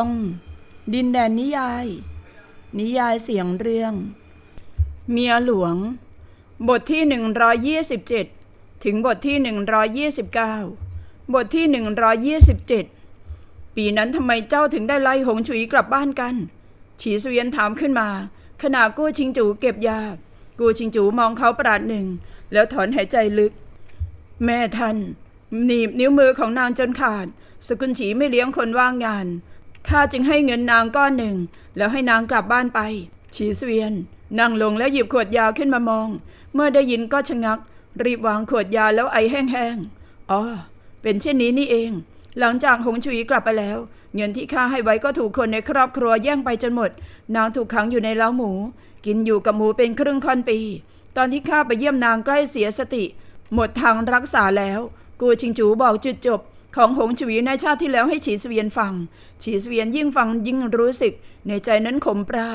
อง ดินแดนนิยาย นิยายเสียงเรื่อง เมียหลวง บทที่ 127 ถึงบทที่ 129 บทที่ 127 ปีนั้นทำไมเจ้าถึงได้ไล่หงฉุยกลับบ้านกัน ฉีเสวียนถามขึ้นมา ขณะกู้ชิงจูเก็บยา กู้ชิงจูมองเขาประหลาดหนึ่ง แล้วถอนหายใจลึก แม่ท่านหนีบนิ้วมือของนางจนขาด สกุลฉีไม่เลี้ยงคนว่างงาน ข้าจึงให้เงินนางก้อนหนึ่ง แล้วให้นางกลับบ้านไปฉีสเวียนนั่งลงแล้วหยิบขวดยาขึ้นมามอง เมื่อได้ยินก็ชะงัก รีบวางขวดยาแล้วไอแห้งๆอ๋อเป็นเช่นนี้นี่เอง หลังจากหงฉุยกลับไปแล้ว เงินที่ข้าให้ไว้ก็ถูกคนในครอบครัวแย่งไปจนหมด นางถูกขังอยู่ในเล้าหมู กินอยู่กับหมูเป็นครึ่งค่อนปี ตอนที่ข้าไปเยี่ยมนางใกล้เสียสติ หมดทางรักษาแล้ว กูชิงจูบอกจุดจบ ของหงฉวีในชาติที่แล้วให้ฉีเสวียนฟัง ฉีเสวียนยิ่งฟังยิ่งรู้สึก ในใจนั้นขมปรา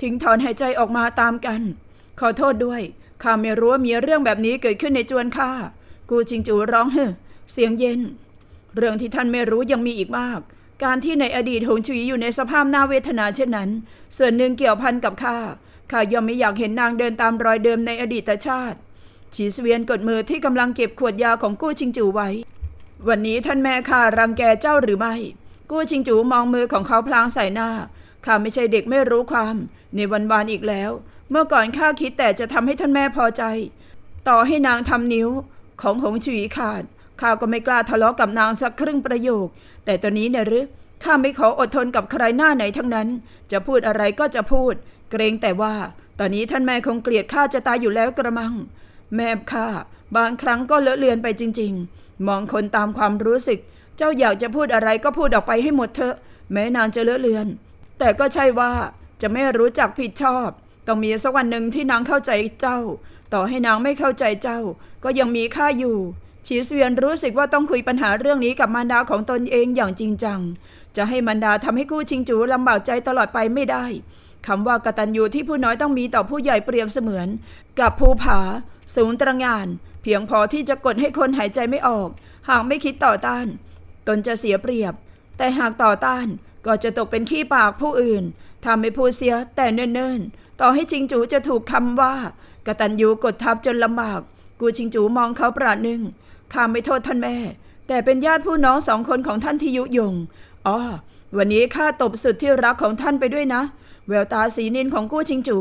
ทิ้งถอนหายใจออกมาตามกัน ขอโทษด้วยข้าไม่รู้ว่ามีเรื่องแบบนี้เกิดขึ้นในจวนข้ากูชิงจูร้องเฮ้เสียงเย็น เรื่องที่ท่านไม่รู้ยังมีอีกมาก การที่ในอดีตหงฉุยอยู่ในสภาพน่าเวทนาเช่นนั้น ส่วนหนึ่งเกี่ยวพันกับข้าข้าย่อมไม่อยากเห็นนางเดินตามรอยเดิมในอดีตชาติ ฉีเสวียนกดมือที่กำลังเก็บขวดยาของกู้ชิงจูไว้ วันนี้ท่านแม่ข้ารังแกเจ้าหรือไม่ กู้ชิงจูมองมือของเขาพลางใส่หน้า ข้าไม่ใช่เด็กไม่รู้ความ ในวันวานอีกแล้ว เมื่อก่อนข้าคิดแต่จะทำให้ท่านแม่พอใจ ต่อให้นางทำนิ้วของหงฉุยขาด ข้าก็ไม่กล้าทะเลาะกับนางสักครึ่งประโยค แต่ตอนนี้เนี่ยหรือข้าไม่ขออดทนกับใครหน้าไหนทั้งนั้น จะพูดอะไรก็จะพูด เกรงแต่ว่า ตอนนี้ท่านแม่คงเกลียดข้าจะตายอยู่แล้วกระมัง แม่ข้าบางครั้งก็เลอะเลือนไปจริง ๆ มองคนตามความรู้สึก เจ้าอยากจะพูดอะไรก็พูดออกไปให้หมดเถอะ แม้นางจะเลอะเลือน แต่ก็ใช่ว่าจะไม่รู้จักผิดชอบ ต้องมีสักวันหนึ่งที่นางเข้าใจเจ้า ต่อให้นางไม่เข้าใจเจ้า ก็ยังมีค่าอยู่ชีสเวียนรู้สึกว่าต้องคุยปัญหาเรื่องนี้กับมารดาของตนเองอย่างจริงจัง จะให้มารดาทำให้กู้ชิงจูลำบากใจตลอดไปไม่ได้คำว่ากตัญญูที่ผู้น้อยต้องมีต่อผู้ใหญ่เปรียบเสมือน กับภูผา สูงตระงาน เพียงพอที่จะกดให้คนหายใจไม่ออก หากไม่คิดต่อต้าน ตนจะเสียเปรียบ แต่หากต่อต้านก็จะตกเป็นขี้ปากผู้อื่นทำไม่พูดเสียแต่เนิ่นๆ ต่อให้ชิงจูจะถูกคำว่ากตัญญูกดทับจนลำบาก กูชิงจูมองเขาประหนึ่งข้าไม่โทษท่านแม่ แต่เป็นญาติผู้น้องสองคนของท่านที่ยุยงอ๋อวันนี้ข้าตบสุดที่รักของท่านไปด้วยนะ แววตาสีนินของกู้ชิงจู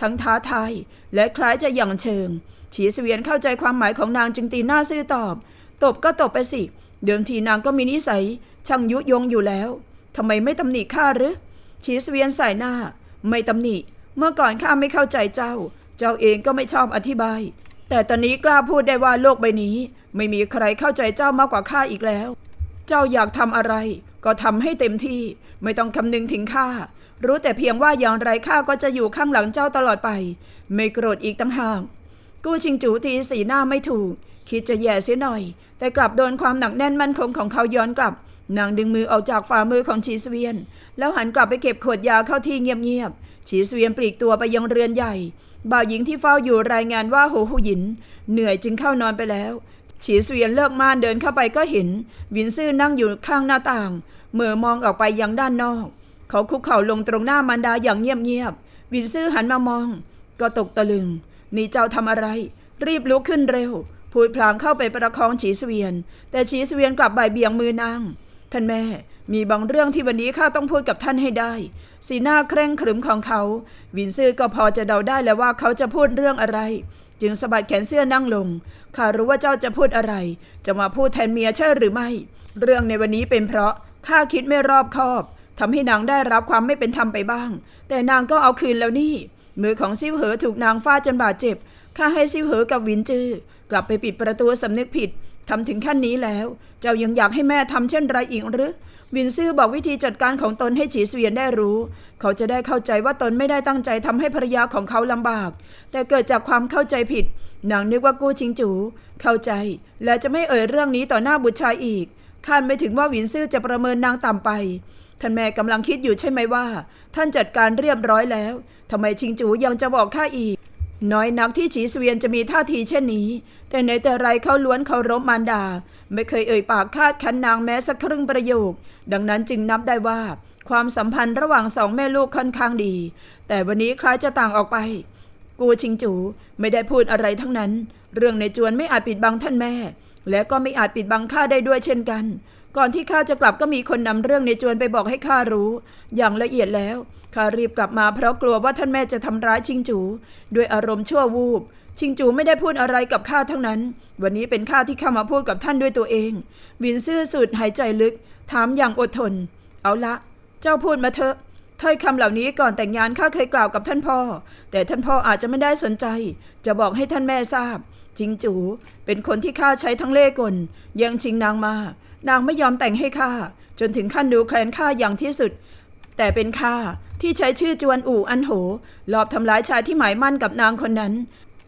ทั้งท้าทายและคล้ายจะหยั่งเชิง ฉีเสวียนเข้าใจความหมายของนางจึงตีหน้าซื่อตอบ ตบก็ตบไปสิ เดิมทีนางก็มีนิสัย ช่างยุยงอยู่แล้วทำไมไม่ตำหนิข้าหรือฉีเสวียนใส่หน้า ไม่ตำหนิ เมื่อก่อนข้าไม่เข้าใจเจ้า เจ้าเองก็ไม่ชอบอธิบาย แต่ตอนนี้กล้าพูดได้ว่าโลกใบนี้ ไม่มีใครเข้าใจเจ้ามากกว่าข้าอีกแล้ว เจ้าอยากทำอะไร ก็ทำให้เต็มที่ ไม่ต้องคำนึงถึงข้ารู้แต่เพียงว่าอย่างไรข้าก็จะอยู่ข้างหลังเจ้าตลอดไป ไม่โกรธอีกตั้งหาก กู้ชิงจูตีสีหน้าไม่ถูก คิดจะแย่เสียหน่อย แต่กลับโดนความหนักแน่นมั่นคงของเขาย้อนกลับ นางดึงมือออกจากฝ่ามือของชีสเวียน แล้วหันกลับไปเก็บขวดยาเข้าที่เงียบๆชีสเวียนปลีกตัวไปยังเรือนใหญ่ บ่าวหญิงที่เฝ้าอยู่รายงานว่าโหหูหยิน เหนื่อยจึงเข้านอนไปแล้วฉีเสวียนเลิกม่านเดินเข้าไปก็เห็น วินซื่อนั่งอยู่ข้างหน้าต่างเมื่อมองออกไปยังด้านนอก เขาคุกเข่าลงตรงหน้ามารดาอย่างเงียบๆวินซื่อหันมามอง ก็ตกตะลึง นี่เจ้าทำอะไร รีบลุกขึ้นเร็ว พูดพลางเข้าไปประคองฉีเสวียน แต่ฉีเสวียนกลับบ่ายเบี่ยงมือนาง ท่านแม่ มีบางเรื่องที่วันนี้ข้าต้องพูดกับท่านให้ได้ สีหน้าเคร่งขรึมของเขา วินซื่อก็พอจะเดาได้แล้วว่าเขาจะพูดเรื่องอะไร จึงสะบัดแขนเสื้อนั่งลง ข้ารู้ว่าเจ้าจะพูดอะไร จะมาพูดแทนเมียใช่หรือไม่ เรื่องในวันนี้เป็นเพราะข้าคิดไม่รอบคอบทำให้นางได้รับความไม่เป็นธรรมไปบ้าง แต่นางก็เอาคืนแล้วนี่ มือของซิวเหอถูกนางฟาดจนบาดเจ็บข้าให้ซิวเหอกับวินจื้อกลับไปปิดประตูสำนึกผิดทำถึงขั้นนี้แล้ว เจ้ายังอยากให้แม่ทำเช่นไรอีกหรือ วินซื่อบอกวิธีจัดการของตนให้ฉีเสวียนได้รู้ เขาจะได้เข้าใจว่าตนไม่ได้ตั้งใจทำให้ภรรยาของเขาลำบาก แต่เกิดจากความเข้าใจผิดนางนึกว่ากู้ชิงจู เข้าใจ และจะไม่เอ่ยเรื่องนี้ต่อหน้าบุตรชายอีกคาดไม่ถึงว่าวินซื่อจะประเมินนางต่ำไป ท่านแม่กำลังคิดอยู่ใช่ไหมว่า ท่านจัดการเรียบร้อยแล้ว ทำไมชิงจูยังจะบอกข้าอีก น้อยนักที่ฉีเสวียนจะมีท่าทีเช่นนี้ แต่ในแต่ไรเขาล้วนเคารพมารดา ไม่เคยเอ่ยปากคาดคันนางแม้สักครึ่งประโยค ดังนั้นจึงนับได้ว่า ความสัมพันธ์ระหว่างสองแม่ลูกค่อนข้างดี แต่วันนี้คล้ายจะต่างออกไป กูชิงจูไม่ได้พูดอะไรทั้งนั้น เรื่องในจวนไม่อาจปิดบังท่านแม่ และก็ไม่อาจปิดบังข้าได้ด้วยเช่นกัน ก่อนที่ข้าจะกลับก็มีคนนำเรื่องในจวนไปบอกให้ข้ารู้ อย่างละเอียดแล้วข้ารีบกลับมาเพราะกลัวว่าท่านแม่จะทำร้ายชิงจูด้วยอารมณ์ชั่ววูบชิงจูไม่ได้พูดอะไรกับข้าทั้งนั้น วันนี้เป็นข้าที่เข้ามาพูดกับท่านด้วยตัวเอง วินซื่อสุดหายใจลึก ถามอย่างอดทน เอาละ เจ้าพูดมาเถอะถ้อยคำเหล่านี้ก่อนแต่งงานข้าเคยกล่าวกับท่านพ่อ แต่ท่านพ่ออาจจะไม่ได้สนใจ จะบอกให้ท่านแม่ทราบ จิงจู เป็นคนที่ข้าใช้ทั้งเล่ห์กลแยังชิงนางมา นางไม่ยอมแต่งให้ข้าจนถึงขั้นดูแคลนข้าอย่างที่สุด แต่เป็นข้าที่ใช้ชื่อจวนอู่อันโหลอบทำร้ายชายที่หมายมั่นกับนางคนนั้น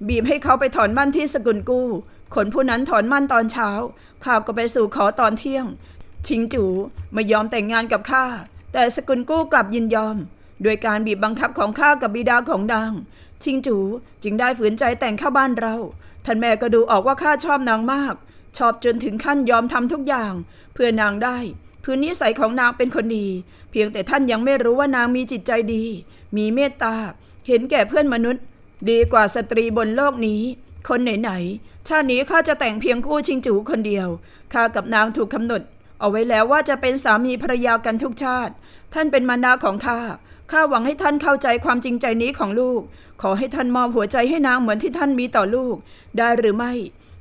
บีบให้เขาไปถอนมั่นที่สกุลกู้คนผู้นั้นถอนมั่นตอนเช้าข้าก็ไปสู่ขอตอนเที่ยง ชิงจูไม่ยอมแต่งงานกับข้าแต่สกุลกู้กลับยินยอม โดยการบีบบังคับของข้ากับบิดาของนาง ชิงจูจึงได้ฝืนใจแต่งข้าบ้านเราท่านแม่ก็ดูออกว่าข้าชอบนางมาก ชอบจนถึงขั้นยอมทำทุกอย่าง เพื่อนางได้ พื้นนิสัยของนางเป็นคนดี เพียงแต่ท่านยังไม่รู้ว่านางมีจิตใจดี มีเมตตา เห็นแก่เพื่อนมนุษย์ ดีกว่าสตรีบนโลกนี้ คนไหนๆชาตินี้ข้าจะแต่งเพียงคู่ชิงจูคนเดียวข้ากับนางถูกกำหนด เอาไว้แล้วว่าจะเป็นสามีภรรยากันทุกชาติ ท่านเป็นมารดาของข้าข้าหวังให้ท่านเข้าใจความจริงใจนี้ของลูก ขอให้ท่านมอบหัวใจให้นางเหมือนที่ท่านมีต่อลูก ได้หรือไม่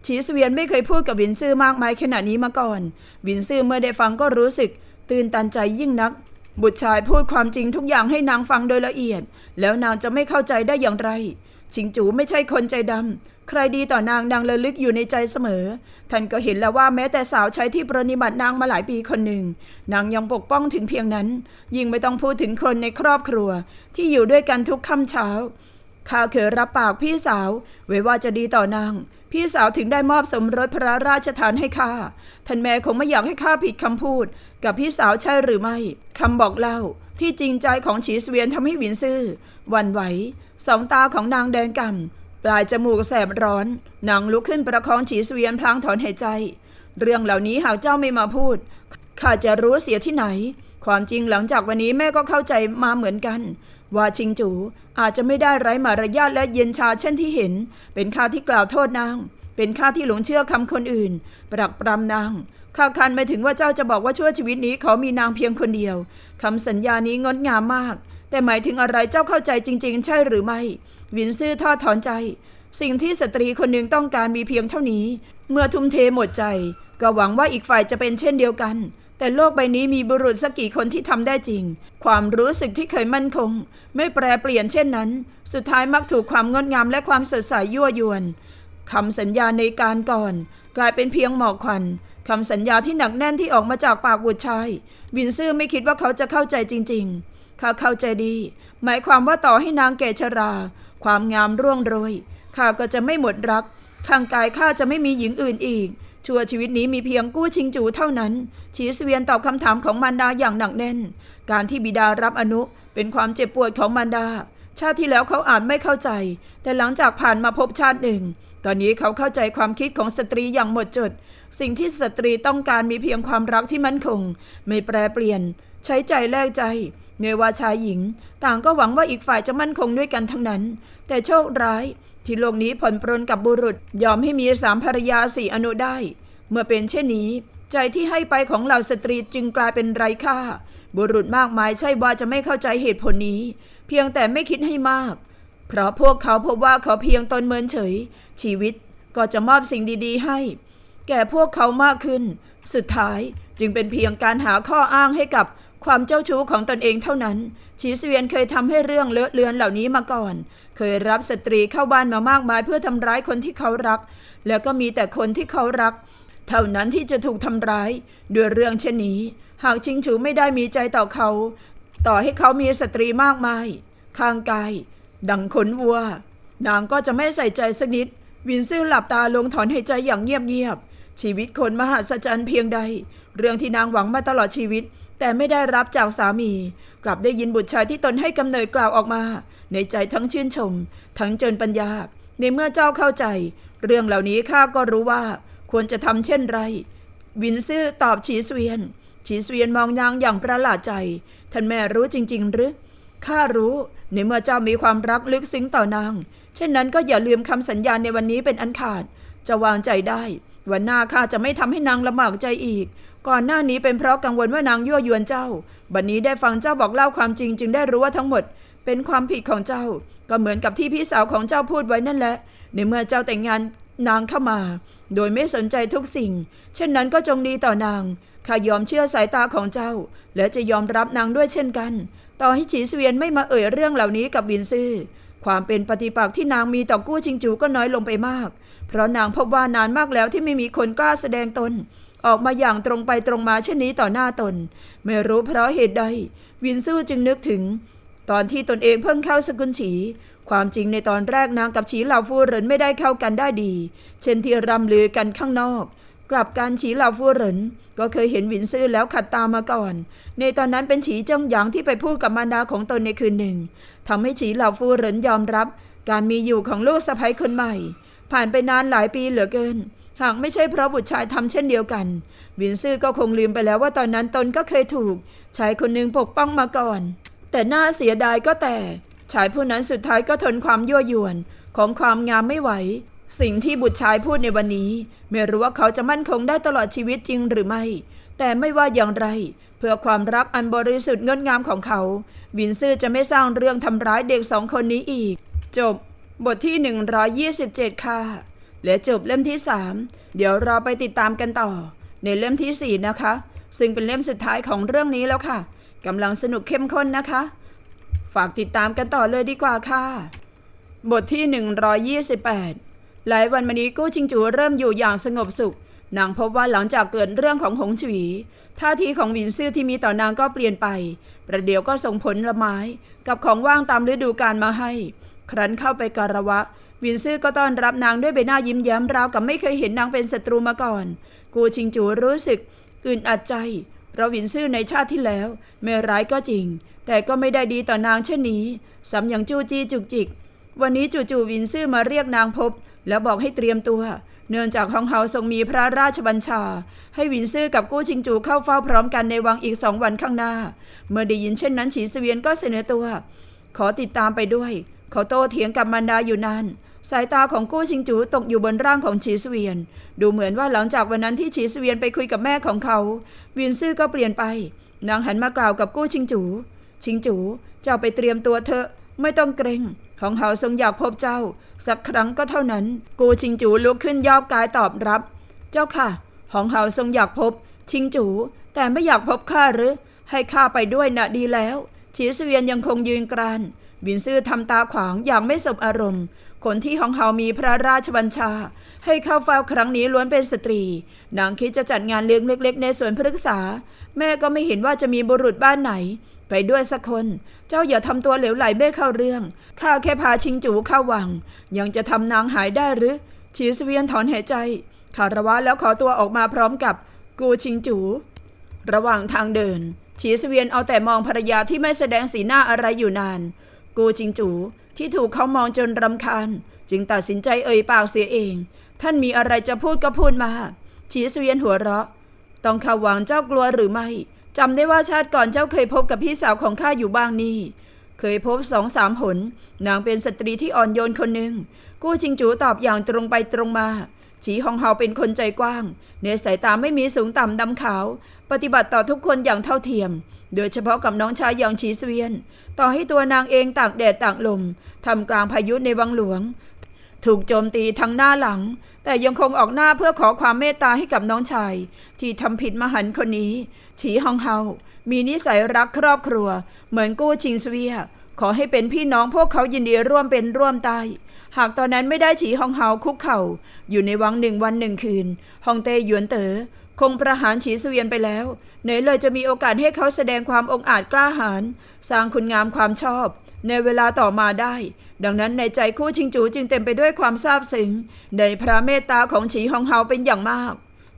ชีสเวียนไม่เคยพูดกับวินซื่อมากมายขนาดนี้มาก่อน วินซื่อเมื่อได้ฟังก็รู้สึก ตื่นตันใจยิ่งนัก บุตรชายพูดความจริงทุกอย่างให้นางฟังโดยละเอียด แล้วนางจะไม่เข้าใจได้อย่างไร ชิงจูไม่ใช่คนใจดำใครดีต่อนางนางระลึกอยู่ในใจเสมอ ท่านก็เห็นแล้วว่าแม้แต่สาวใช้ที่ปรนิบัตินางมาหลายปีคนหนึ่ง นางยังปกป้องถึงเพียงนั้น ยิ่งไม่ต้องพูดถึงคนในครอบครัว ที่อยู่ด้วยกันทุกค่ำเช้าข้าเคยรับปากพี่สาว ไว้ว่าจะดีต่อนาง พี่สาวถึงได้มอบสมรสพระราชทานให้ข้าท่านแม่คงไม่อยากให้ข้าผิดคำพูด กับพี่สาวใช่หรือไม่คำบอกเล่าที่จริงใจของฉีสเวียนทำให้หวินซื่อวันไหวสองตาของนางแดงก่ำปลายจมูกแสบร้อนนางลุกขึ้นประคองฉีสเวียนพลางถอนหายใจ เรื่องเหล่านี้หากเจ้าไม่มาพูดข้าจะรู้เสียที่ไหน ความจริงหลังจากวันนี้แม่ก็เข้าใจมาเหมือนกัน ว่าชิงจูอาจจะไม่ได้ไร้มารยาทและเย็นชาเช่นที่เห็น เป็นข้าที่กล่าวโทษนาง เป็นข้าที่หลงเชื่อคำคนอื่น ปรักปรำนางข้าคันไม่ถึงว่าเจ้าจะบอกว่าชั่วชีวิตนี้เขามีนางเพียงคนเดียวคำสัญญานี้งดงามมาก แต่หมายถึงอะไรเจ้าเข้าใจจริง ๆ ใช่หรือไม่วินซื่อทอดถอนใจ สิ่งที่สตรีคนหนึ่งต้องการมีเพียงเท่านี้ เมื่อทุ่มเทหมดใจ ก็หวังว่าอีกฝ่ายจะเป็นเช่นเดียวกัน แต่โลกใบนี้มีบุรุษสักกี่คนที่ทำได้จริง ความรู้สึกที่เคยมั่นคง ไม่แปรเปลี่ยนเช่นนั้น สุดท้ายมักถูกความงดงามและความสดใสยั่วยวนคำสัญญาในการก่อน กลายเป็นเพียงหมอกควันคำสัญญาที่หนักแน่นที่ออกมาจากปากบุตรชายวินซื่อไม่คิดว่าเขาจะเข้าใจจริง ๆ เขาเข้าใจดี หมายความว่าต่อให้นางแก่ชรา ความงามร่วงโรยข้าก็จะไม่หมดรักข้างกายข้าจะไม่มีหญิงอื่นอีก ชั่วชีวิตนี้มีเพียงกู้ชิงจูเท่านั้น ชีสเวียนตอบคำถามของมารดาอย่างหนักแน่น การที่บิดารับอนุเป็นความเจ็บปวดของมารดา ชาติที่แล้วเขาอาจไม่เข้าใจ แต่หลังจากผ่านมาพบชาติหนึ่ง ตอนนี้เขาเข้าใจความคิดของสตรีอย่างหมดจด สิ่งที่สตรีต้องการมีเพียงความรักที่มั่นคง ไม่แปรเปลี่ยน ใช้ใจแลกใจไม่ว่าชายหญิง ต่างก็หวังว่าอีกฝ่ายจะมั่นคงด้วยกันทั้งนั้น แต่โชคร้าย ที่โลกนี้ผ่อนปรนกับบุรุษยอมให้มีสามภรรยาสี่อนุได้ เมื่อเป็นเช่นนี้ ใจที่ให้ไปของเหล่าสตรีจึงกลายเป็นไร้ค่า บุรุษมากมายใช่ว่าจะไม่เข้าใจเหตุผลนี้ เพียงแต่ไม่คิดให้มาก เพราะพวกเขาพบว่าเขาเพียงตนเมินเฉย ชีวิตก็จะมอบสิ่งดีๆ ให้ แก่พวกเขามากขึ้น สุดท้ายจึงเป็นเพียงการหาข้ออ้างให้กับ ความเจ้าชู้ของตนเองเท่านั้น ชีสเวียนเคยทำให้เรื่องเลอะเลือนเหล่านี้มาก่อน เคยรับสตรีเข้าบ้านมามากมายเพื่อทำร้ายคนที่เขารัก แล้วก็มีแต่คนที่เขารัก เท่านั้นที่จะถูกทำร้าย ด้วยเรื่องเช่นนี้ หากชิงชูไม่ได้มีใจต่อเขา ต่อให้เขามีสตรีมากมาย ข้างกาย ดังขนวัว นางก็จะไม่ใส่ใจสักนิด วินซื่อหลับตาลงถอนหายใจอย่างเงียบๆชีวิตคนมหัศจรรย์เพียงใด เรื่องที่นางหวังมาตลอดชีวิต แต่ไม่ได้รับจากสามี กลับได้ยินบุตรชายที่ตนให้กำเนิดกล่าวออกมา ในใจทั้งชื่นชม ทั้งเจริญปัญญา ในเมื่อเจ้าเข้าใจ เรื่องเหล่านี้ข้าก็รู้ว่า ควรจะทำเช่นไร วินซื่อตอบฉีเสวียน ฉีเสวียนมองนางอย่างประหลาดใจ ท่านแม่รู้จริง ๆ หรือข้ารู้ในเมื่อเจ้ามีความรักลึกซึ้งต่อนาง เช่นนั้นก็อย่าลืมคำสัญญาในวันนี้เป็นอันขาด จะวางใจได้ วันหน้าข้าจะไม่ทำให้นางลำบากใจอีก ก่อนหน้านี้เป็นเพราะกังวลว่านางยั่วยวนเจ้า บัดนนี้ได้ฟังเจ้าบอกเล่าความจริงจึงได้รู้ว่าทั้งหมด เป็นความผิดของเจ้า ก็เหมือนกับที่พี่สาวของเจ้าพูดไว้นั่นแหละ ในเมื่อเจ้าแต่งงานนางเข้ามา โดยไม่สนใจทุกสิ่ง เช่นนั้นก็จงดีต่อนาง ข้ายอมเชื่อสายตาของเจ้า และจะยอมรับนางด้วยเช่นกัน ต่อให้ฉีเสวียนไม่มาเอ่ยเรื่องเหล่านี้กับวินซื่อ ความเป็นปฏิปักษ์ที่นางมีต่อกู้ชิงจูก็น้อยลงไปมาก เพราะนางพบว่านานมากแล้วที่ไม่มีคนกล้าแสดงตน ออกมาอย่างตรงไปตรงมาเช่นนี้ต่อหน้าตน ไม่รู้เพราะเหตุใด วินซื่อจึงนึกถึง ตอนที่ตนเองเพิ่งเข้าสกุลฉี ความจริงในตอนแรกนางกับฉีเหล่าฟูเหรินไม่ได้เข้ากันได้ดี เช่นที่รำลือกันข้างนอก กลับการฉีเหล่าฟูเหรินก็เคยเห็นวินซื่อแล้วขัดตามมาก่อน ในตอนนั้นเป็นฉีจ้องหยางที่ไปพูดกับมารดาของตนในคืนหนึ่งทำให้ฉีเหล่าฟูเหรินยอมรับ การมีอยู่ของลูกสะใภ้คนใหม่ ผ่านไปนานหลายปีเหลือเกิน หากไม่ใช่เพราะบุตรชายทำเช่นเดียวกัน วินซื่อก็คงลืมไปแล้วว่าตอนนั้นตนก็เคยถูก ชายคนหนึ่งปกป้องมาก่อน แต่น่าเสียดายก็แต่ ชายผู้นั้นสุดท้ายก็ทนความยั่วยวนของความงามไม่ไหว สิ่งที่บุตรชายพูดในวันนี้ ไม่รู้ว่าเขาจะมั่นคงได้ตลอดชีวิตจริงหรือไม่ แต่ไม่ว่าอย่างไร เพื่อความรักอันบริสุทธิ์งดงามของเขา วินซื่อจะไม่สร้างเรื่องทำร้ายเด็กสองคนนี้อีก จบบทที่ 127 ค่ะ และจบเล่มที่ 3 เดี๋ยวเราไปติดตามกันต่อ ในเล่มทีสี่ 4 นะคะ ซึ่งเป็นเล่มสุดท้ายของเรื่องนี้แล้วค่ะกำลังสนุกเข้มข้นนะคะ ฝากติดตามกันต่อเลยดีกว่าค่ะ บทที่ 128 หลายวันมานี้กู้ชิงจูเริ่มอยู่อย่างสงบสุข นางพบว่าหลังจากเกิดเรื่องของหงฉวีท่าทีของวินซื่อที่มีต่อนางก็เปลี่ยนไป ประเดี๋ยวก็ส่งผลละไม้ กับของว่างตามฤดูกาลมาให้ ครั้นเข้าไปการะวะ วินซื่อก็ต้อนรับนางด้วยใบหน้ายิ้มแย้มราวกับไม่เคยเห็นนางเป็นศัตรูมาก่อน กูชิงจูรู้สึกอื่นอัดใจ เพราะวินซื่อในชาติที่แล้วไม่ร้ายก็จริง แต่ก็ไม่ได้ดีต่อนางเช่นนี้สำอย่างจู้จี้จุกจิก วันนี้จู่ๆวินซื่อมาเรียกนางพบ แล้วบอกให้เตรียมตัว เนื่องจากฮองเฮาทรงมีพระราชบัญชา ให้วินซื่อกับกู้ชิงจูเข้าเฝ้าพร้อมกันในวังอีกสองวันข้างหน้า เมื่อได้ยินเช่นนั้นฉีเสวียนก็เสนอตัว ขอติดตามไปด้วย เขาโต้เถียงกับมารดาอยู่นาน สายตาของกู้ชิงจูตกอยู่บนร่างของฉีสเวียน ดูเหมือนว่าหลังจากวันนั้นที่ฉีสเวียนไปคุยกับแม่ของเขา วินซื่อก็เปลี่ยนไป นางหันมากล่าวกับกู้ชิงจู ชิงจู เจ้าไปเตรียมตัวเถอะ ไม่ต้องเกรงของเฮาทรงอยากพบเจ้า สักครั้งก็เท่านั้น กูชิงจูลุกขึ้นยอบกายตอบรับ เจ้าค่ะหองเฮาทรงอยากพบ ชิงจู แต่ไม่อยากพบข้าหรือ ให้ข้าไปด้วยนะดีแล้วฉีสเวียนยังคงยืนกราน วินซื่อทำตาขวางอย่างไม่สบอารมณ์ คนที่ของเฮามีพระราชบัญชา ให้เข้าเฝ้าครั้งนี้ล้วนเป็นสตรี นางคิดจะจัดงานเลี้ยงเล็ก ๆ ในสวนพฤกษา แม่ก็ไม่เห็นว่าจะมีบุรุษบ้านไหน ไปด้วยสักคน เจ้าอย่าทำตัวเหลวไหลไม่เข้าเรื่อง ข้าแค่พาชิงจูเข้าวัง ยังจะทำนางหายได้หรือฉีเสวียนถอนหายใจคารวะแล้วขอตัวออกมาพร้อมกับกูชิงจู ระหว่างทางเดินฉีเสวียนเอาแต่มองภรรยาที่ไม่แสดงสีหน้าอะไรอยู่นาน กูจิงจู ที่ถูกเขามองจนรำคาญ จึงตัดสินใจเอ่ยปากเสียเอง ท่านมีอะไรจะพูดก็พูดมาฉีเสวียนหัวเราะ ต้องเข้าวังเจ้ากลัวหรือไม่จำได้ว่าชาติก่อนเจ้าเคยพบกับพี่สาวของข้าอยู่บ้างนี่ เคยพบสองสามหน นางเป็นสตรีที่อ่อนโยนคนหนึ่ง กู้จิงจูตอบอย่างตรงไปตรงมาฉีฮองเฮาเป็นคนใจกว้างในสายตาไม่มีสูงต่ำดำขาว ปฏิบัติต่อทุกคนอย่างเท่าเทียม โดยเฉพาะกับน้องชายย่างฉีเสวียน ต่อให้ตัวนางเองต่ากแดดต่ากลมทำกลางพายุในวังหลวง ถูกโจมตีทั้งหน้าหลัง แต่ยังคงออกหน้าเพื่อขอความเมตตาให้กับน้องชาย ที่ทำผิดมหันคนนี้ ฉีฮองเฮา มีนิสัยรักครอบครัว เหมือนกู้ชิงเสวียขอให้เป็นพี่น้องพวกเขายินดีร่วมเป็นร่วมตายหากตอนนั้นไม่ได้ฉีฮองเฮาคุกเข่าอยู่ในวังหนึ่งวันหนึ่งคืน ฮองเตหยวนเต๋อ คงประหารฉีเสวียนไปแล้วไหนเลยจะมีโอกาสให้เขาแสดงความองอาจกล้าหาญสร้างคุณงามความชอบ ในเวลาต่อมาได้ ดังนั้นในใจคู่ชิงจูจึงเต็มไปด้วยความซาบซึ้งในพระเมตตาของฉีฮองเฮาเป็นอย่างมาก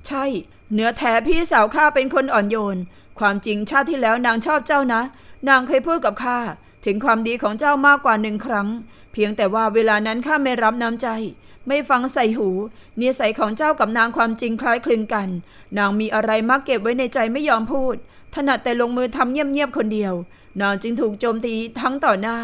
ใช่ เนื้อแท้พี่สาวข้าเป็นคนอ่อนโยน ความจริงชาติที่แล้วนางชอบเจ้านะ นางเคยพูดกับข้าถึงความดีของเจ้ามากกว่าหนึ่งครั้ง เพียงแต่ว่าเวลานั้นข้าไม่รับน้ำใจ ไม่ฟังใส่หูนิสัยของเจ้ากับนางความจริงคล้ายคลึงกัน นางมีอะไรมักเก็บไว้ในใจไม่ยอมพูด ถนัดแต่ลงมือทำเงียบๆคนเดียว นางจึงถูกโจมตีทั้งต่อหน้า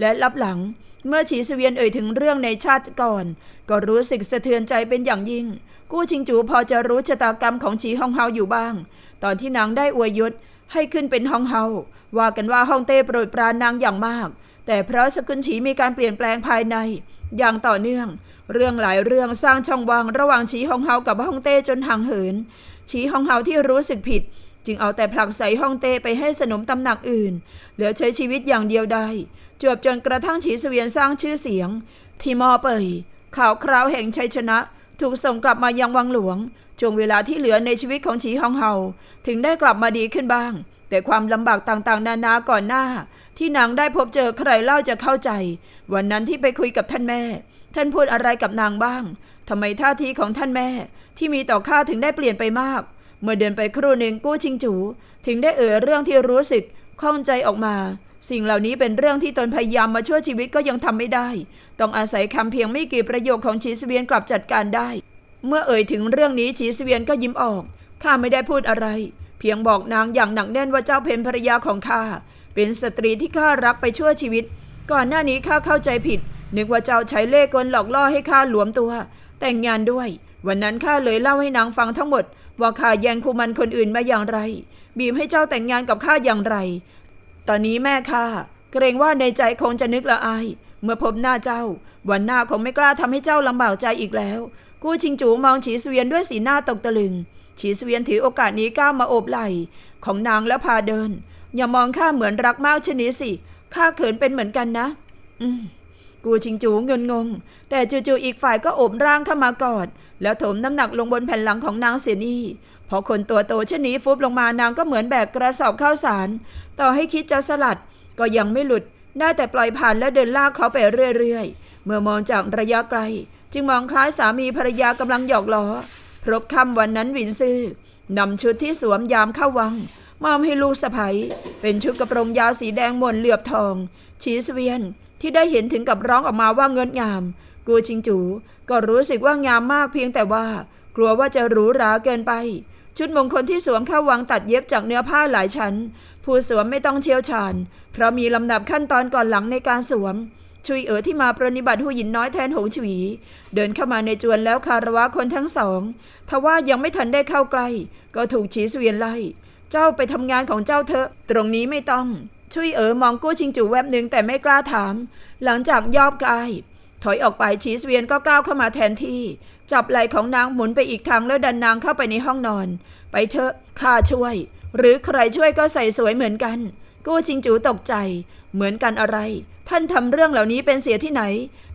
และรับหลัง เมื่อฉีเสวียนเอ่ยถึงเรื่องในชาติก่อน ก็รู้สึกสะเทือนใจเป็นอย่างยิ่ง กู้ชิงจูพอจะรู้ชะตากรรมของฉีฮองเฮาอยู่บ้าง ตอนที่นางได้อวยยศให้ขึ้นเป็นฮองเฮาว่ากันว่าฮ่องเต้โปรดปรานนางอย่างมาก แต่เพราะสกุลฉีมีการเปลี่ยนแปลงภายใน อย่างต่อเนื่อง เรื่องหลายเรื่องสร้างช่องว่างระหว่างฉีฮองเฮากับฮ่องเต้จนห่างเหินฉีฮองเฮาที่รู้สึกผิด จึงเอาแต่ผลักใส่ฮ่องเต้ไปให้สนมตำหนักอื่น เหลือใช้ชีวิตอย่างเดียวได้ จวบจนกระทั่งฉีเสวียนสร้างชื่อเสียง ที่มอเปยข่าวคราวแห่งชัยชนะ ถูกส่งกลับมายังวังหลวงช่วงเวลาที่เหลือในชีวิตของฉีฮองเฮาถึงได้กลับมาดีขึ้นบ้าง แต่ความลำบากต่างๆ นานาก่อนหน้า ที่นางได้พบเจอใครเล่าจะเข้าใจ วันนั้นที่ไปคุยกับท่านแม่ ท่านพูดอะไรกับนางบ้างทำไมท่าทีของท่านแม่ ที่มีต่อข้าถึงได้เปลี่ยนไปมาก เมื่อเดินไปครู่หนึ่งกู้ชิงจูถึงได้เอ่ยเรื่องที่รู้สึกข้องใจออกมา สิ่งเหล่านี้เป็นเรื่องที่ตนพยายามมาช่วยชีวิตก็ยังทำไม่ได้ ต้องอาศัยคำเพียงไม่กี่ประโยคของชีสเวียนกลับจัดการได้ เมื่อเอ่ยถึงเรื่องนี้ชีสเวียนก็ยิ้มออกข้าไม่ได้พูดอะไร เพียงบอกนางอย่างหนักแน่นว่าเจ้าเพนภรยาของข้าเป็นสตรีที่ข้ารักไปชั่วชีวิต ก่อนหน้านี้ข้าเข้าใจผิด นึกว่าเจ้าใช้เล่ห์กลหลอกล่อให้ข้าหลวมตัว แต่งงานด้วย วันนั้นข้าเลยเล่าให้นางฟังทั้งหมด ว่าข้าแย่งคู่มันคนอื่นมาอย่างไร บีบให้เจ้าแต่งงานกับข้าอย่างไร ตอนนี้แม่ข้าเกรงว่าในใจคงจะนึกละอาย เมื่อพบหน้าเจ้า วันหน้าคงไม่กล้าทำให้เจ้าลำบากใจอีกแล้ว กู้ชิงจูมองฉีเสวียนด้วยสีหน้าตกตะลึง ฉีเสวียนถือโอกาสนี้ก้าวมาโอบไหล่ของนางแล้วพาเดิน อย่ามองข้าเหมือนรักมากชนนี้สิข้าเขินเป็นเหมือนกันนะ อืม กูชิงจูเงินงง แต่จู่ๆอีกฝ่ายก็โอบร่างเข้ามากอด แล้วถมน้ำหนักลงบนแผ่นหลังของนางเสียนี่พอคนตัวโตเช่นนี้ฟุบลงมานางก็เหมือนแบกกระสอบข้าวสาร ต่อให้คิดจะสลัด ก็ยังไม่หลุด ได้แต่ปล่อยผ่านและเดินลากเขาไปเรื่อยๆ เมื่อมองจากระยะไกล จึงมองคล้ายสามีภรรยากำลังหยอกล้อพรบค่ำวันนั้นวินซื่อนำชุดที่สวมยามเข้าวังมอบให้ลูกสะใภ้เป็นชุดกระโปรงยาวสีแดงหม่นเหลือบทอง ชีสเวียน ที่ได้เห็นถึงกับร้องออกมาว่าเงินงาม กูชิงจู ก็รู้สึกว่างามมากเพียงแต่ว่า กลัวว่าจะหรูหราเกินไป ชุดมงคลที่สวมเข้าวังตัดเย็บจากเนื้อผ้าหลายชั้น ผู้สวมไม่ต้องเชี่ยวชาญ เพราะมีลำดับขั้นตอนก่อนหลังในการสวมชุยเอ๋อที่มาปรนิบัติหูหยินน้อยแทนหงฉวี เดินเข้ามาในจวนแล้วคารวะคนทั้งสองทว่ายังไม่ทันได้เข้าใกล้ ก็ถูกฉีเสวียนไล่ เจ้าไปทำงานของเจ้าเถอะ ตรงนี้ไม่ต้อง ชุยเอ๋อมองกู้ชิงจูแวบหนึ่งแต่ไม่กล้าถาม หลังจากยอบกาย ถอยออกไปชีสเวียนก็ก้าวเข้ามาแทนที่ จับไหล่ของนางหมุนไปอีกทางแล้วดันนางเข้าไปในห้องนอน ไปเถอะข้าช่วย หรือใครช่วยก็ใส่สวยเหมือนกัน กู้ชิงจูตกใจ เหมือนกันอะไร ท่านทำเรื่องเหล่านี้เป็นเสียที่ไหน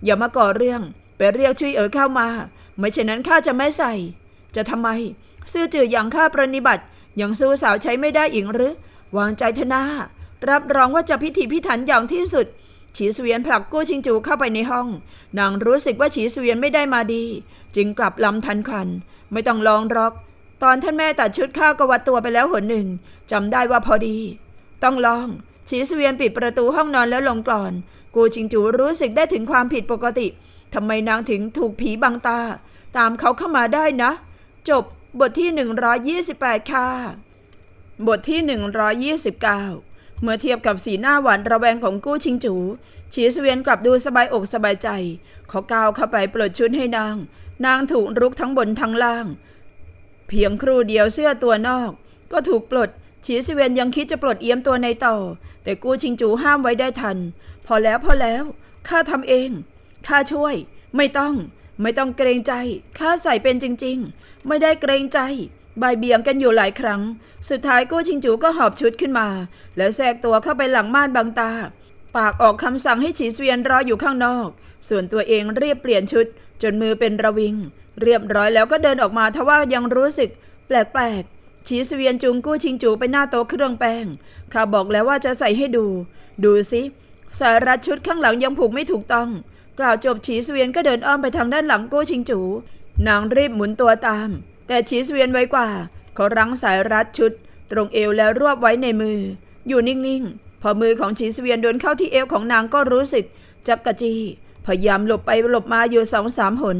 อย่ามาก่อเรื่อง ไปเรียกชุยเอ๋อเข้ามา ไม่เช่นนั้นข้าจะไม่ใส่ จะทำไม ซื่อจืออย่างข้าปรนิบัติยังสู้สาวใช้ไม่ได้อีกหรือ วางใจเถอะนา รับรองว่าจะพิถีพิถันอย่างที่สุด ฉีเสวียนผลักกู้ชิงจูเข้าไปในห้อง นางรู้สึกว่าฉีเสวียนไม่ได้มาดี จึงกลับลำทันควัน ไม่ต้องลองรอก ตอนท่านแม่ตัดชุดข้าวกวัดตัวไปแล้วหนหนึ่งจำได้ว่าพอดี ต้องลอง ฉีเสวียนปิดประตูห้องนอนแล้วลงกลอน กูชิงจูรู้สึกได้ถึงความผิดปกติทำไมนางถึงถูกผีบังตา ตามเขาเข้ามาได้นะ จบบทที่ 128 ค่ะ บทที่ 129 เมื่อเทียบกับสีหน้าหวานระแวงของกู้ชิงจูฉีสเวียนกลับดูสบายอกสบายใจ เขาก้าวเข้าไปปลดชุดให้นาง นางถูกรุกทั้งบนทั้งล่าง เพียงครู่เดียวเสื้อตัวนอก ก็ถูกปลดฉีสเวียนยังคิดจะปลดเอี้ยมตัวในต่อ แต่กู้ชิงจูห้ามไว้ได้ทัน พอแล้วพอแล้วข้าทำเองข้าช่วย ไม่ต้อง ไม่ต้องเกรงใจข้าใส่เป็นจริง ๆ ไม่ได้เกรงใจ บายเบี่ยงกันอยู่หลายครั้ง สุดท้ายกู้ชิงจูก็หอบชุดขึ้นมา แล้วแทรกตัวเข้าไปหลังม่านบางตา ปากออกคำสั่งให้ฉีเสวียนรออยู่ข้างนอก ส่วนตัวเองรีบเปลี่ยนชุด จนมือเป็นระวิง เรียบร้อยแล้วก็เดินออกมาทว่ายังรู้สึก แปลกๆฉีเสวียนจูงกู้ชิงจูไปหน้าโต๊ะเครื่องแป้งข้าบอกแล้วว่าจะใส่ให้ดู ดูสิสารัดชุดข้างหลังยังผูกไม่ถูกต้อง กล่าวจบฉีเสวียนก็เดินอ้อมไปทางด้านหลังกู้ชิงจู นางรีบหมุนตัวตาม แต่ฉีเสวียนไวกว่า เขารั้งสายรัดชุด ตรงเอวแล้วรวบไว้ในมือ อยู่นิ่งๆ พอมือของฉีเสวียนโดนเข้าที่เอวของนางก็รู้สึกจักกะจีพยายามหลบไปหลบมาอยู่สองสามหน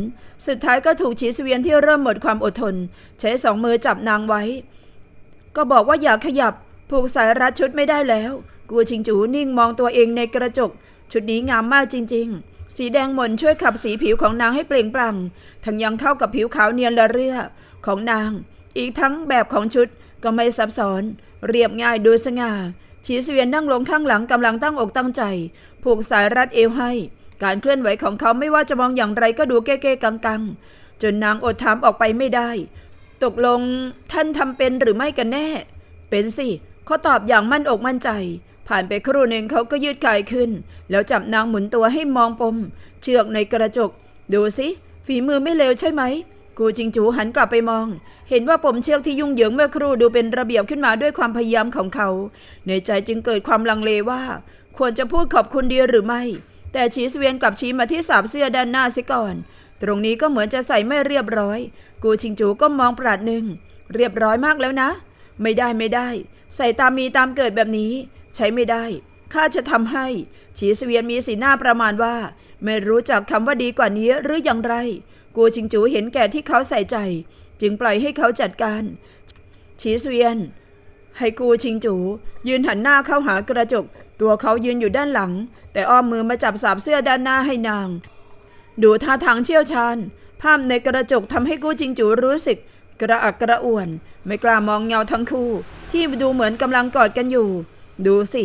สุดท้ายก็ถูกฉีเสวียนที่เริ่มหมดความอดทน ใช้สองมือจับนางไว้ ก็บอกว่าอย่าขยับ ผูกสายรัดชุดไม่ได้แล้ว กูชิงจูนิ่งมองตัวเองในกระจก ชุดนี้งามมากจริง ๆ สีแดงหม่นช่วยขับสีผิวของนางให้เปล่งปลั่งทั้งยังเข้ากับผิวขาวเนียนละเรื่อของนาง อีกทั้งแบบของชุดก็ไม่ซับซ้อน เรียบง่ายดูสง่าชีสเวียนนั่งลงข้างหลังกำลังตั้งอกตั้งใจ ผูกสายรัดเอวให้ การเคลื่อนไหวของเขาไม่ว่าจะมองอย่างไรก็ดูเก้ๆกังๆ จนนางอดถามออกไปไม่ได้ ตกลงท่านทำเป็นหรือไม่กันแน่ เป็นสิเขาตอบอย่างมั่นอกมั่นใจ ผ่านไปครู่หนึ่งเขาก็ยืดกายขึ้น แล้วจับนางหมุนตัวให้มองปม เชือกในกระจก ดูสิฝีมือไม่เลวใช่ไหม กูจิงจูหันกลับไปมอง เห็นว่าปมเชือกที่ยุ่งเหยิงเมื่อครู่ดูเป็นระเบียบขึ้นมาด้วยความพยายามของเขา ในใจจึงเกิดความลังเลว่า ควรจะพูดขอบคุณดีหรือไม่ แต่ชีสเวียนกลับชี้มาที่สาบเสื้อด้านหน้าซิก่อน ตรงนี้ก็เหมือนจะใส่ไม่เรียบร้อย กูชิงจูก็มองปราดหนึ่ง เรียบร้อยมากแล้วนะ ไม่ได้ไม่ได้ ใส่ตามมีตามเกิดแบบนี้ ใช้ไม่ได้ข้าจะทำให้ ชีสเวียนมีสีหน้าประมาณว่า ไม่รู้จักคำว่าดีกว่านี้หรืออย่างไร กูชิงจูเห็นแก่ที่เขาใส่ใจ จึงปล่อยให้เขาจัดการชีสเวียน ให้กูชิงจู ยืนหันหน้าเข้าหากระจก ตัวเขายืนอยู่ด้านหลัง แต่อ้อมมือมาจับสาบเสื้อด้านหน้าให้นาง ดูท่าทางเชี่ยวชาญ ภาพในกระจกทำให้กู้จิงจูรู้สึก กระอักกระอ่วน ไม่กล้ามองเงาทั้งคู่ ที่ดูเหมือนกำลังกอดกันอยู่ ดูสิ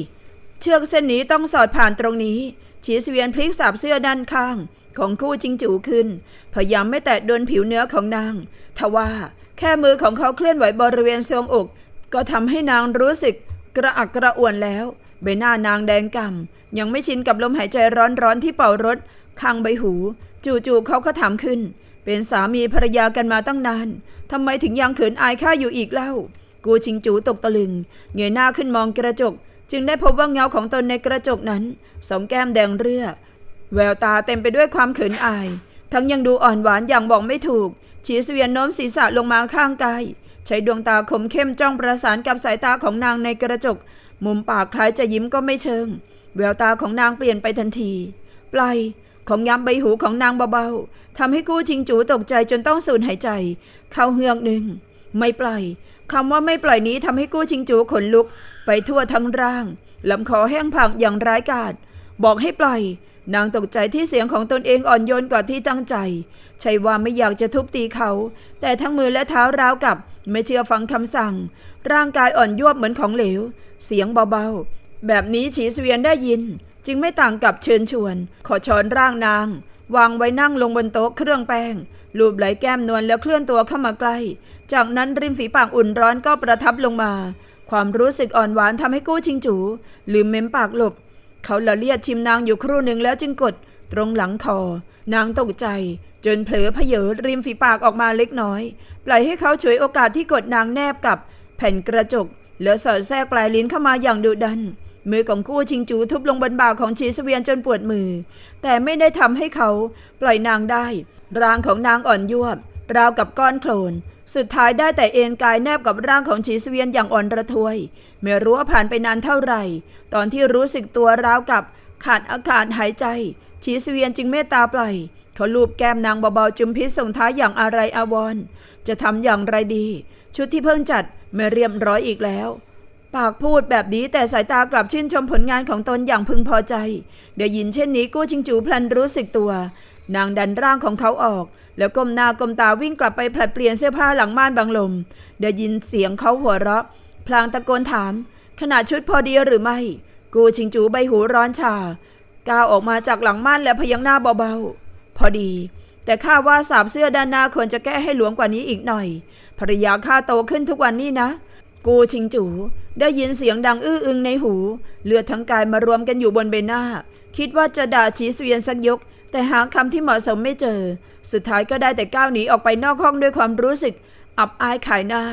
เชือกเส้นนี้ต้องสอดผ่านตรงนี้ชีสเวียนพลิกสาบเสื้อด้านข้าง ของคู่จิงจูขึ้น พยายามไม่แตะโดนผิวเนื้อของนาง ทว่าแค่มือของเขาเคลื่อนไหวบริเวณทรวงอก ก็ทำให้นางรู้สึกกระอักกระอ่วนแล้ว ใบหน้านางแดงกำ่ำยังไม่ชินกับลมหายใจร้อนๆที่เป่ารถข้างใบหู จู่ๆเขาก็ถามขึ้น เป็นสามีภรรยากันมาตั้งนานทำไมถึงยังเขินอายข้าอยู่อีกเล่า กูชิงจูตกตะลึง เงยหน้าขึ้นมองกระจก จึงได้พบว่าเงาของตนในกระจกนั้น สองแก้มแดงเรือ แววตาเต็มไปด้วยความเขินอาย ทั้งยังดูอ่อนหวานอย่างบอกไม่ถูกฉีเสวียนโน้มศีรษะลงมาข้างกายใช้ดวงตาคมเข้มจ้องประสานกับสายตาของนางในกระจก มุมปากคล้ายจะยิ้มก็ไม่เชิง แววตาของนางเปลี่ยนไปทันที ปลายของย้ำใบหูของนางเบาๆทำให้กู้ชิงจูตกใจจนต้องสูญหายใจ เข้าเฮือกหนึ่ง ไม่ปล่อยคำว่าไม่ปล่อยนี้ทำให้กู้ชิงจูขนลุก ไปทั่วทั้งร่างลำคอแห้งผากอย่างร้ายกาจบอกให้ปล่อย นางตกใจที่เสียงของตนเองอ่อนโยนกว่าที่ตั้งใจ ใช่ว่าไม่อยากจะทุบตีเขา แต่ทั้งมือและเท้าร้าวกับไม่เชื่อฟังคำสั่ง ร่างกายอ่อนยวบเหมือนของเหลว เสียงเบาๆ แบบนี้ฉีเสวียนได้ยิน จึงไม่ต่างกับเชิญชวน ขอช้อนร่างนาง วางไว้นั่งลงบนโต๊ะเครื่องแป้งลูบไหลแก้มนวลแล้วเคลื่อนตัวเข้ามาใกล้ จากนั้นริมฝีปากอุ่นร้อนก็ประทับลงมา ความรู้สึกอ่อนหวานทำให้กู้ชิงจูลืมเม้มปากหลบ เขาละเลียดชิมนางอยู่ครู่หนึ่งแล้วจึงกดตรงหลังคอนางตกใจ จนเผลอเพเยอริมฝีปากออกมาเล็กน้อย ปล่อยให้เขาฉวยโอกาสที่กดนางแนบกับแผ่นกระจกแล้วสอดแทรกปลายลิ้นเข้ามาอย่างดุดัน มือของกู้ชิงจูทุบลงบนบ่าของชีสเวียนจนปวดมือ แต่ไม่ได้ทำให้เขาปล่อยนางได้ ร่างของนางอ่อนยวบราวกับก้อนโคลน สุดท้ายได้แต่เอนกายแนบกับร่างของชีสเวียนอย่างอ่อนระทวย ไม่รู้ว่าผ่านไปนานเท่าไหร่ ตอนที่รู้สึกตัวราวกับขาดอากาศหายใจ ชีสเวียนจึงเมตตาปล่อยเขาลูบแก้มนางเบาๆจุมพิษส่งท้ายอย่างอะไรอาวร์จะทำอย่างไรดี ชุดที่เพิ่งจัดไม่เรียบร้อยอีกแล้ว ปากพูดแบบนี้แต่สายตากลับชื่นชมผลงานของตนอย่างพึงพอใจได้ยินเช่นนี้กู้ชิงจูพลันรู้สึกตัว นางดันร่างของเขาออก แล้วก้มหน้าก้มตาวิ่งกลับไปผลัดเปลี่ยนเสื้อผ้าหลังม่านบังลม ได้ยินเสียงเขาหัวเราะ พลางตะโกนถาม ขนาดชุดพอดีหรือไม่ กูชิงจูใบหูร้อนชา ก้าวออกมาจากหลังม่านและพยักหน้าเบาๆ พอดี แต่ข้าว่าสาบเสื้อด้านหน้าควรจะแก้ให้หลวมกว่านี้อีกหน่อย ภรรยาข้าโตขึ้นทุกวันนี้นะ กูชิงจู ได้ยินเสียงดังอื้ออึงในหู เลือดทั้งกายมารวมกันอยู่บนใบหน้า คิดว่าจะด่าชีสเวียนสักยกแต่หาคำที่เหมาะสมไม่เจอ สุดท้ายก็ได้แต่ก้าวหนีออกไปนอกห้องด้วยความรู้สึก อับอายขายหน้า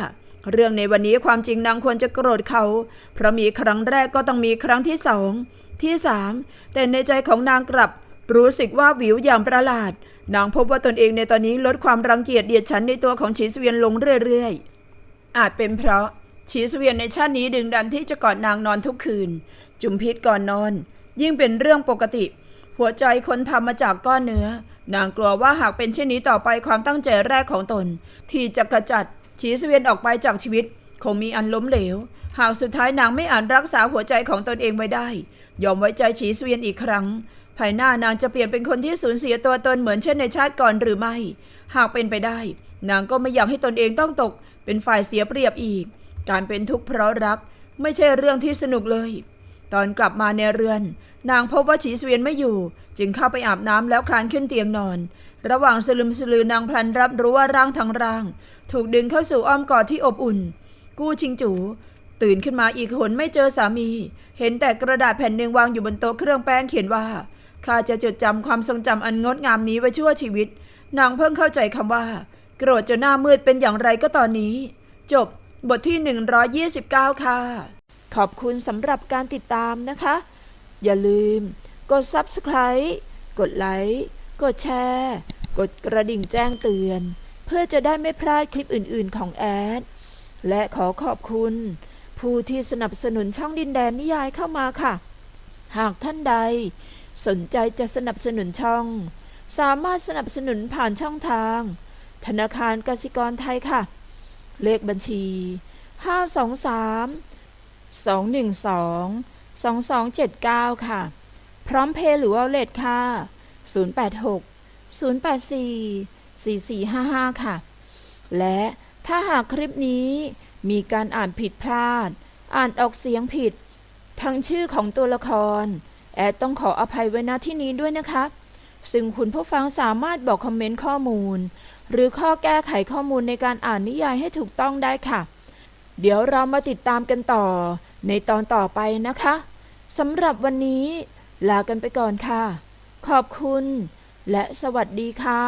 เรื่องในวันนี้ความจริงนางควรจะโกรธเขา เพราะมีครั้งแรกก็ต้องมีครั้งที่สองที่สามแต่ในใจของนางกลับ รู้สึกว่าวิวอย่างประหลาด นางพบว่าตนเองในตอนนี้ลดความรังเกียจเดียดฉันในตัวของชีสเวียนลงเรื่อยๆ อาจเป็นเพราะชีสเวียนในชาตินี้ดึงดันที่จะกอดนางนอนทุกคืน จุมพิษก่อนนอน ยิ่งเป็นเรื่องปกติ หัวใจคนทำมาจากก้อนเนื้อ นางกลัวว่าหากเป็นเช่นนี้ต่อไปความตั้งใจแรกของตน ที่จะกระจัดฉีเสวียนออกไปจากชีวิต คงมีอันล้มเหลว หากสุดท้ายนางไม่อาจรักษาหัวใจของตนเองไว้ได้ ยอมไว้ใจฉีเสวียนอีกครั้ง ภายหน้านางจะเปลี่ยนเป็นคนที่สูญเสียตัวตนเหมือนเช่นในชาติก่อนหรือไม่ หากเป็นไปได้ นางก็ไม่อยากให้ตนเองต้องตก เป็นฝ่ายเสียเปรียบอีก การเป็นทุกข์เพราะรัก ไม่ใช่เรื่องที่สนุกเลย ตอนกลับมาในเรือน นางพบว่าฉีเสวียนไม่อยู่ จึงเข้าไปอาบน้ำแล้วคลานขึ้นเตียงนอน ระหว่างสลึมสลือนางพลันรับรู้ว่าร่างทั้งร่าง ถูกดึงเข้าสู่อ้อมกอดที่อบอุ่น กู้ชิงจูตื่นขึ้นมาอีกหนไม่เจอสามี เห็นแต่กระดาษแผ่นหนึ่งวางอยู่บนโต๊ะเครื่องแป้งเขียนว่าข้าจะจดจำความทรงจำอันงดงามนี้ไว้ชั่วชีวิต นางเพิ่งเข้าใจคำว่า โกรธจนหน้ามืดเป็นอย่างไรก็ตอนนี้ จบบทที่ 129 ค่ะ ขอบคุณสำหรับการติดตามนะคะ อย่าลืม กด Subscribe กดไลค์กดแชร์ กดกระดิ่งแจ้งเตือน เพื่อจะได้ไม่พลาดคลิปอื่นๆของแอด และขอขอบคุณ ผู้ที่สนับสนุนช่องดินแดนนิยายเข้ามาค่ะ หากท่านใด สนใจจะสนับสนุนช่อง สามารถสนับสนุนผ่านช่องทาง ธนาคารกสิกรไทยค่ะ เลขบัญชี 523 212 2279 ค่ะ พร้อมเพย์หรือวอลเล็ตค่ะ 086 084 4455 ค่ะ และถ้าหากคลิปนี้มีการอ่านผิดพลาด อ่านออกเสียงผิด ทั้งชื่อของตัวละคร แอดต้องขออภัยไว้ณที่นี้ด้วยนะคะ ซึ่งคุณผู้ฟังสามารถบอกคอมเมนต์ข้อมูล หรือข้อแก้ไขข้อมูลในการอ่านนิยายให้ถูกต้องได้ค่ะ เดี๋ยวเรามาติดตามกันต่อ ในตอนต่อไปนะคะสำหรับวันนี้ลากันไปก่อนค่ะ ขอบคุณ และสวัสดีค่ะ